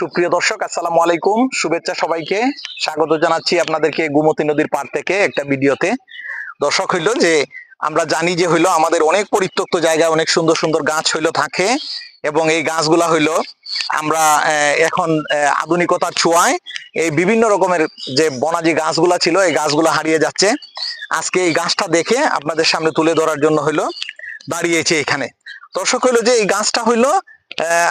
সুপ্রিয় দর্শক, আসসালামু আলাইকুম। শুভেচ্ছা সবাইকে। স্বাগত জানাচ্ছি আপনাদেরকে গুমতি নদীর পার থেকে একটা ভিডিওতে। দর্শক হইল যে, আমরা জানি যে হইল আমাদের অনেক পরিত্যক্ত জায়গায় অনেক সুন্দর সুন্দর গাছ হইল থাকে এবং এই গাছগুলা হইল আমরা এখন আধুনিকতার ছোঁয়ায় এই বিভিন্ন রকমের যে বনাজি গাছগুলা ছিল, এই গাছগুলা হারিয়ে যাচ্ছে। আজকে এই গাছটা দেখে আপনাদের সামনে তুলে ধরার জন্য হইল দাঁড়িয়েছে এখানে। দর্শক হইল যে, এই গাছটা হইল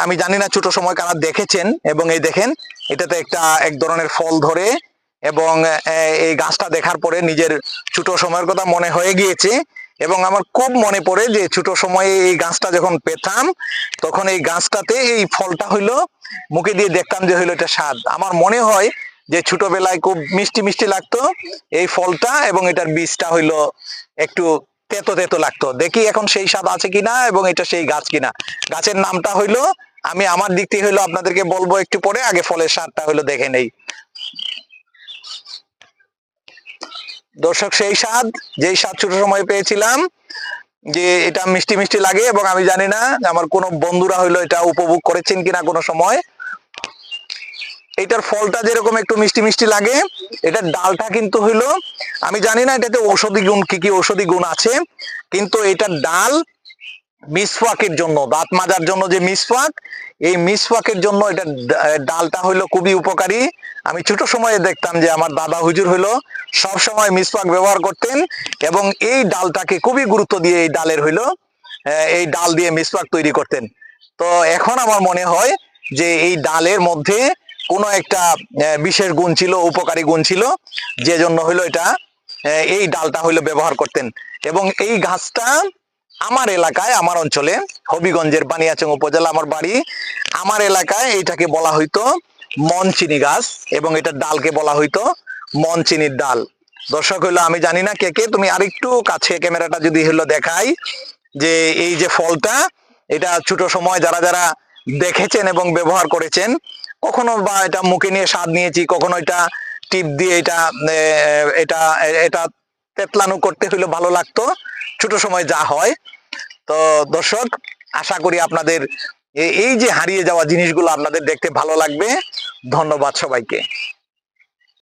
আমি জানি না ছোট সময় কারা দেখেছেন এবং এই দেখেন, এটাতে একটা এক ধরনের ফল ধরে এবং এই গাছটা দেখার পরে নিজের ছোট সময়ের কথা মনে হয়ে গিয়েছে এবং আমার খুব মনে পড়ে যে ছোট সময়ে এই গাছটা যখন পেতাম, তখন এই গাছটাতে এই ফলটা হইল, মুখে দিয়ে দেখতাম যে হইল এটা স্বাদ। আমার মনে হয় যে ছোটবেলায় খুব মিষ্টি মিষ্টি লাগতো এই ফলটা এবং এটার বীজটা হইল একটু তেতো তেতো লাগতো। দেখি এখন সেই স্বাদ আছে কিনা এবং এটা সেই গাছ কিনা। গাছের নামটা হইল, আমি আমার দিক থেকে হইল আপনাদেরকে বলব একটু পরে, আগে ফলের স্বাদটা হইল দেখে নেই। দর্শক, সেই স্বাদ যেই স্বাদ ছোট সময় পেয়েছিলাম, যে এটা মিষ্টি মিষ্টি লাগে এবং আমি জানি না, আমার কোনো বন্ধুরা হইল এটা উপভোগ করেছেন কিনা কোনো সময়। এটার ফলটা যেরকম একটু মিষ্টি মিষ্টি লাগে, এটার ডালটা কিন্তু হইল, আমি জানি না এটাতে ঔষধি গুণ কি কি ঔষধি গুণ আছে, কিন্তু এটার ডাল মিসওয়াকের জন্য, দাঁত মাজার জন্য যে মিসওয়াক, এই মিসওয়াকের জন্য এটা ডালটা হইল খুবই উপকারী। আমি ছোট সময়ে দেখতাম যে আমার দাদা হুজুর হইল, সব সময় মিসওয়াক ব্যবহার করতেন এবং এই ডালটাকে খুবই গুরুত্ব দিয়ে এই ডালের হইল এই ডাল দিয়ে মিসওয়াক তৈরি করতেন। তো এখন আমার মনে হয় যে এই ডালের মধ্যে কোনো একটা বিশেষ গুণ ছিল, উপকারী গুণ ছিল, যে জন্য হইল এটা এই ডালটা হইল ব্যবহার করতেন। এবং এই গাছটা আমার এলাকায়, আমার অঞ্চলে, হবিগঞ্জের বানিয়াচং উপজেলা আমার বাড়ি, আমার এলাকায় এইটাকে বলা হইতো মনচিনি গাছ, এবং এটার ডালকে বলা হইতো মনচিনির ডাল। দর্শক হইল, আমি জানি না কে কে, তুমি আরেকটু কাছে ক্যামেরাটা যদি হইল দেখাই, যে এই যে ফলটা, এটা ছোট সময় যারা যারা দেখেছেন এবং ব্যবহার করেছেন কখনো বা এটা মুখে নিয়ে স্বাদ নিয়েছি, কখনো এটা টিপ দিয়ে এটা এটা এটা তেতলানো করতে হইলে ভালো লাগতো। ছোট সময় যা হয়। তো দর্শক, আশা করি আপনাদের এই যে হারিয়ে যাওয়া জিনিসগুলো আপনাদের দেখতে ভালো লাগবে। ধন্যবাদ সবাইকে।